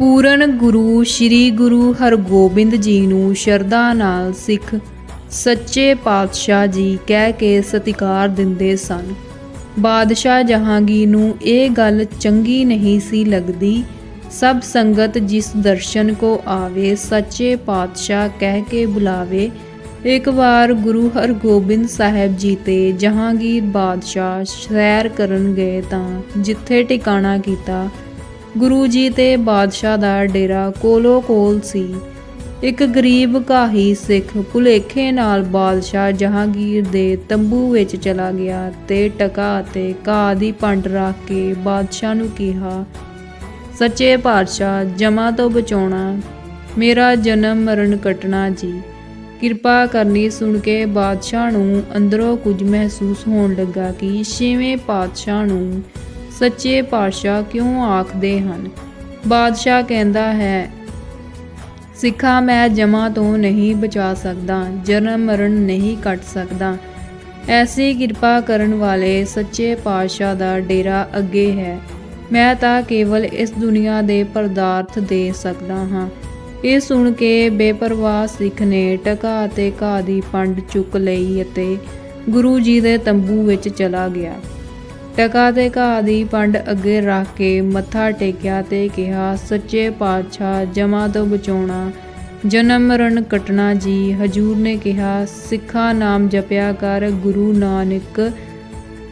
ਪੂਰਨ ਗੁਰੂ ਸ੍ਰੀ ਗੁਰੂ ਹਰਗੋਬਿੰਦ ਜੀ ਨੂੰ ਸ਼ਰਧਾ ਨਾਲ ਸਿੱਖ ਸੱਚੇ ਪਾਤਸ਼ਾਹ ਜੀ ਕਹਿ ਕੇ ਸਤਿਕਾਰ ਦਿੰਦੇ ਸਨ। ਬਾਦਸ਼ਾਹ ਜਹਾਂਗੀਰ ਨੂੰ ਇਹ ਗੱਲ ਚੰਗੀ ਨਹੀਂ ਸੀ ਲੱਗਦੀ। ਸਭ ਸੰਗਤ ਜਿਸ ਦਰਸ਼ਨ ਕੋ ਆਵੇ, ਸੱਚੇ ਪਾਤਸ਼ਾਹ ਕਹਿ ਕੇ ਬੁਲਾਵੇ। ਇੱਕ ਵਾਰ ਗੁਰੂ ਹਰਗੋਬਿੰਦ ਸਾਹਿਬ ਜੀ ਤੇ ਜਹਾਂਗੀਰ ਬਾਦਸ਼ਾਹ ਸੈਰ ਕਰਨ ਗਏ ਤਾਂ ਜਿੱਥੇ ਟਿਕਾਣਾ ਕੀਤਾ ਗੁਰੂ ਜੀ ਤੇ ਬਾਦਸ਼ਾਹ ਦਾ ਡੇਰਾ ਕੋਲੋ ਕੋਲ ਸੀ। ਇੱਕ ਗਰੀਬ ਘਾਹੀ ਸਿੱਖ ਭੁਲੇਖੇ ਨਾਲ ਬਾਦਸ਼ਾਹ ਜਹਾਂਗੀਰ ਦੇ ਤੰਬੂ ਵਿੱਚ ਚਲਾ ਗਿਆ ਤੇ ਟਕਾ ਅਤੇ ਘਾਹ ਦੀ ਪੰਡ ਰੱਖ ਕੇ ਬਾਦਸ਼ਾਹ ਨੂੰ ਕਿਹਾ, ਸੱਚੇ ਪਾਤਸ਼ਾਹ, ਜਮਾ ਤੋਂ ਬਚਾਉਣਾ ਮੇਰਾ ਜਨਮ ਮਰਨ ਕਟਣਾ ਜੀ। ਕਿਰਪਾ ਕਰਨੀ ਸੁਣ ਕੇ ਬਾਦਸ਼ਾਹ ਨੂੰ ਅੰਦਰੋਂ ਕੁਝ ਮਹਿਸੂਸ ਹੋਣ ਲੱਗਾ ਕਿ ਛੇਵੇਂ ਪਾਤਸ਼ਾਹ ਨੂੰ ਸੱਚੇ ਪਾਤਸ਼ਾਹ ਕਿਉਂ ਆਖਦੇ ਹਨ? ਬਾਦਸ਼ਾਹ ਕਹਿੰਦਾ ਹੈ, ਸਿੱਖਾ ਮੈਂ ਜਮਾ ਤੋਂ ਨਹੀਂ ਬਚਾ ਸਕਦਾ, ਜਨਮ ਮਰਨ ਨਹੀਂ ਕੱਟ ਸਕਦਾ। ਐਸੀ ਕਿਰਪਾ ਕਰਨ ਵਾਲੇ ਸੱਚੇ ਪਾਤਸ਼ਾਹ ਦਾ ਡੇਰਾ ਅੱਗੇ ਹੈ। ਮੈਂ ਤਾਂ ਕੇਵਲ ਇਸ ਦੁਨੀਆ ਦੇ ਪਦਾਰਥ ਦੇ ਸਕਦਾ ਹਾਂ। ਇਹ ਸੁਣ ਕੇ ਬੇਪਰਵਾਹ ਸਿੱਖ ਨੇ ਟਕਾ ਅਤੇ ਘਾਹ ਦੀ ਪੰਡ ਚੁੱਕ ਲਈ ਅਤੇ ਗੁਰੂ ਜੀ ਦੇ ਤੰਬੂ ਵਿੱਚ ਚਲਾ ਗਿਆ। ਟਕਾ ਤੇ ਘਾਹ ਦੀ ਪੰਡ ਅੱਗੇ ਰੱਖ ਕੇ ਮੱਥਾ ਟੇਕਿਆ ਤੇ ਕਿਹਾ, ਸੱਚੇ ਪਾਤਸ਼ਾਹ, ਜਮਾ ਤੋਂ ਬਚਾਉਣਾ, ਜਨਮ ਮਰਨ ਕਟਣਾ ਜੀ। ਹਜੂਰ ਨੇ ਕਿਹਾ, ਸਿੱਖਾ ਨਾਮ ਜਪਿਆ ਕਰ, ਗੁਰੂ ਨਾਨਕ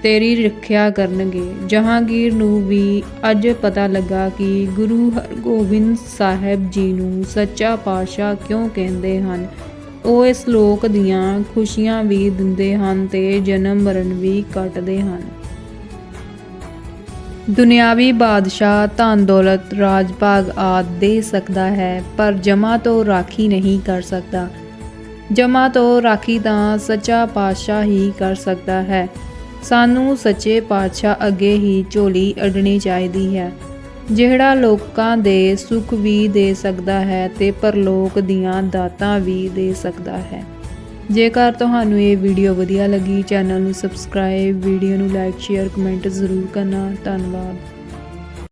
ਤੇਰੀ ਰੱਖਿਆ ਕਰਨਗੇ। ਜਹਾਂਗੀਰ ਨੂੰ ਵੀ ਅੱਜ ਪਤਾ ਲੱਗਾ ਕਿ ਗੁਰੂ ਹਰਗੋਬਿੰਦ ਸਾਹਿਬ ਜੀ ਨੂੰ ਸੱਚਾ ਪਾਤਸ਼ਾਹ ਕਿਉਂ ਕਹਿੰਦੇ ਹਨ? ਉਹ ਇਸ ਲੋਕ ਦੀਆਂ ਖੁਸ਼ੀਆਂ ਵੀ ਦਿੰਦੇ ਹਨ ਤੇ ਜਨਮ ਮਰਨ ਵੀ ਕੱਟਦੇ ਹਨ। ਦੁਨਿਆਵੀ ਬਾਦਸ਼ਾਹ ਧਨ, ਦੌਲਤ, ਰਾਜ, ਭਾਗ ਆਦ ਦੇ ਸਕਦਾ ਹੈ, ਪਰ ਜਮਾ ਤੋਂ ਰਾਖੀ ਨਹੀਂ ਕਰ ਸਕਦਾ। ਜਮਾ ਤੋਂ ਰਾਖੀ ਤਾਂ ਸੱਚਾ ਪਾਤਸ਼ਾਹ ਹੀ ਕਰ ਸਕਦਾ ਹੈ। ਸਾਨੂੰ ਸੱਚੇ ਪਾਤਸ਼ਾਹ ਅੱਗੇ ਹੀ ਝੋਲੀ ਅਡਣੀ ਚਾਹੀਦੀ ਹੈ। ਜਿਹੜਾ ਲੋਕਾਂ ਦੇ ਸੁੱਖ ਵੀ ਦੇ ਸਕਦਾ ਹੈ ਤੇ ਪਰਲੋਕ ਦੀਆਂ ਦਾਤਾਂ ਵੀ ਦੇ ਸਕਦਾ ਹੈ। ਜੇਕਰ ਤੁਹਾਨੂੰ ਇਹ ਵੀਡੀਓ ਵਧੀਆ ਲੱਗੀ ਚੈਨਲ ਨੂੰ ਸਬਸਕ੍ਰਾਈਬ ਵੀਡੀਓ ਨੂੰ ਲਾਈਕ ਸ਼ੇਅਰ ਕਮੈਂਟ ਜ਼ਰੂਰ ਕਰਨਾ। ਧੰਨਵਾਦ।